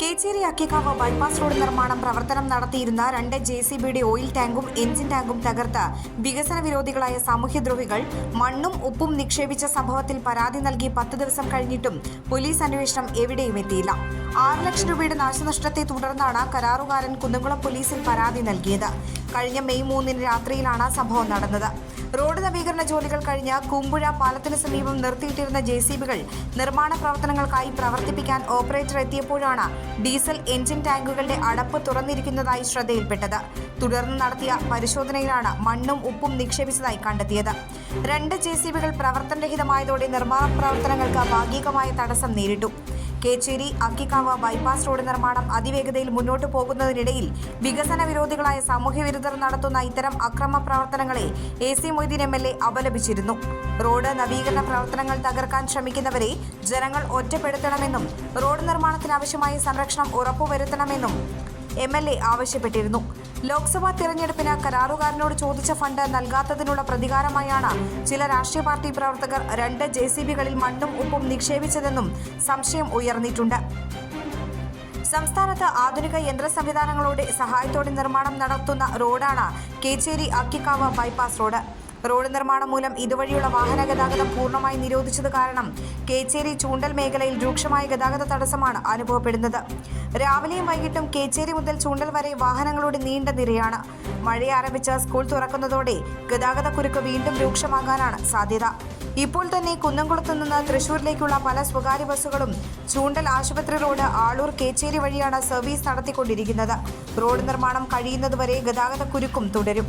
Kecheri Akkikkavu bypass road നിർമ്മാണം പ്രവർത്തനം നടത്തിയിരുന്ന രണ്ട് ജെ സി ബിയുടെ ഓയിൽ ടാങ്കും എഞ്ചിൻ ടാങ്കും തകർത്ത് വികസന വിരോധികളായ സാമൂഹ്യദ്രോഹികൾ മണ്ണും ഉപ്പും നിക്ഷേപിച്ച സംഭവത്തിൽ പരാതി നൽകി പത്ത് ദിവസം കഴിഞ്ഞിട്ടും പോലീസ് അന്വേഷണം എവിടെയും എത്തിയില്ല. ആറ് ലക്ഷം രൂപയുടെ നാശനഷ്ടത്തെ തുടർന്നാണ് കരാറുകാരൻ കുന്നംകുളം പോലീസിൽ പരാതി നൽകിയത്. കഴിഞ്ഞ മെയ് മൂന്നിന് രാത്രിയിലാണ് സംഭവം നടന്നത്. റോഡ് നവീകരണ ജോലികൾ കഴിഞ്ഞ കുമ്പുഴ പാലത്തിന് സമീപം നിർത്തിയിട്ടിരുന്ന ജെ സി ബികൾ നിർമ്മാണ പ്രവർത്തനങ്ങൾക്കായി പ്രവർത്തിപ്പിക്കാൻ ഓപ്പറേറ്റർ എത്തിയപ്പോഴാണ് ഡീസൽ എഞ്ചിൻ ടാങ്കുകളുടെ അടപ്പ് തുറന്നിരിക്കുന്നതായി ശ്രദ്ധയിൽപ്പെട്ടത്. തുടർന്ന് നടത്തിയ പരിശോധനയിലാണ് മണ്ണും ഉപ്പും നിക്ഷേപിച്ചതായി കണ്ടെത്തിയത്. രണ്ട് ജെ സി ബികൾ പ്രവർത്തനരഹിതമായതോടെ നിർമ്മാണ പ്രവർത്തനങ്ങൾക്ക് ഭാഗികമായ തടസ്സം നേരിട്ടു. കേച്ചേരി അക്കിക്കാവ് ബൈപ്പാസ് റോഡ് നിർമ്മാണം അതിവേഗതയിൽ മുന്നോട്ടു പോകുന്നതിനിടയിൽ വികസന വിരോധികളായ സാമൂഹ്യ വിരുദ്ധർ നടത്തുന്ന ഇത്തരം അക്രമ പ്രവർത്തനങ്ങളെ A C Moideen M L A അപലപിച്ചിരുന്നു. Road നവീകരണ പ്രവർത്തനങ്ങൾ തകർക്കാൻ ശ്രമിക്കുന്നവരെ ജനങ്ങൾ ഒറ്റപ്പെടുത്തണമെന്നും റോഡ് നിർമ്മാണത്തിനാവശ്യമായ സംരക്ഷണം ഉറപ്പുവരുത്തണമെന്നും എം എൽ എ ആവശ്യപ്പെട്ടിരുന്നു. ലോക്സഭാ തിരഞ്ഞെടുപ്പിന് കരാറുകാരനോട് ചോദിച്ച ഫണ്ട് നൽകാത്തതിനുള്ള പ്രതികാരമായാണ് ചില രാഷ്ട്രീയ പാർട്ടി പ്രവർത്തകർ രണ്ട് ജെ സി ബികളിൽ മണ്ണും ഉപ്പും നിക്ഷേപിച്ചതെന്നും സംശയം ഉയർന്നിട്ടുണ്ട്. സംസ്ഥാനത്ത് ആധുനിക യന്ത്ര സംവിധാനങ്ങളുടെ സഹായത്തോടെ നിർമ്മാണം നടത്തുന്ന റോഡാണ് Kechery Akkikkavu bypass road. Road നിർമ്മാണം മൂലം ഇതുവഴിയുള്ള വാഹന ഗതാഗതം പൂർണമായി നിരോധിച്ചത് കാരണം കേച്ചേരി ചൂണ്ടൽ മേഖലയിൽ രൂക്ഷമായ ഗതാഗത തടസ്സമാണ് അനുഭവപ്പെടുന്നത്. രാവിലെയും വൈകിട്ടും കേച്ചേരി മുതൽ ചൂണ്ടൽ വരെ വാഹനങ്ങളുടെ നീണ്ട നിരയാണ്. മഴ ആരംഭിച്ച സ്കൂൾ തുറക്കുന്നതോടെ ഗതാഗത കുരുക്ക് വീണ്ടും രൂക്ഷമാകാനാണ് സാധ്യത. ഇപ്പോൾ തന്നെ കുന്നംകുളത്ത് നിന്ന് തൃശൂരിലേക്കുള്ള പല സ്വകാര്യ ബസ്സുകളും ചൂണ്ടൽ ആശുപത്രി റോഡ് ആളൂർ കേച്ചേരി വഴിയാണ് സർവീസ് നടത്തിക്കൊണ്ടിരിക്കുന്നത്. റോഡ് നിർമ്മാണം കഴിയുന്നതുവരെ ഗതാഗത കുരുക്കും തുടരും.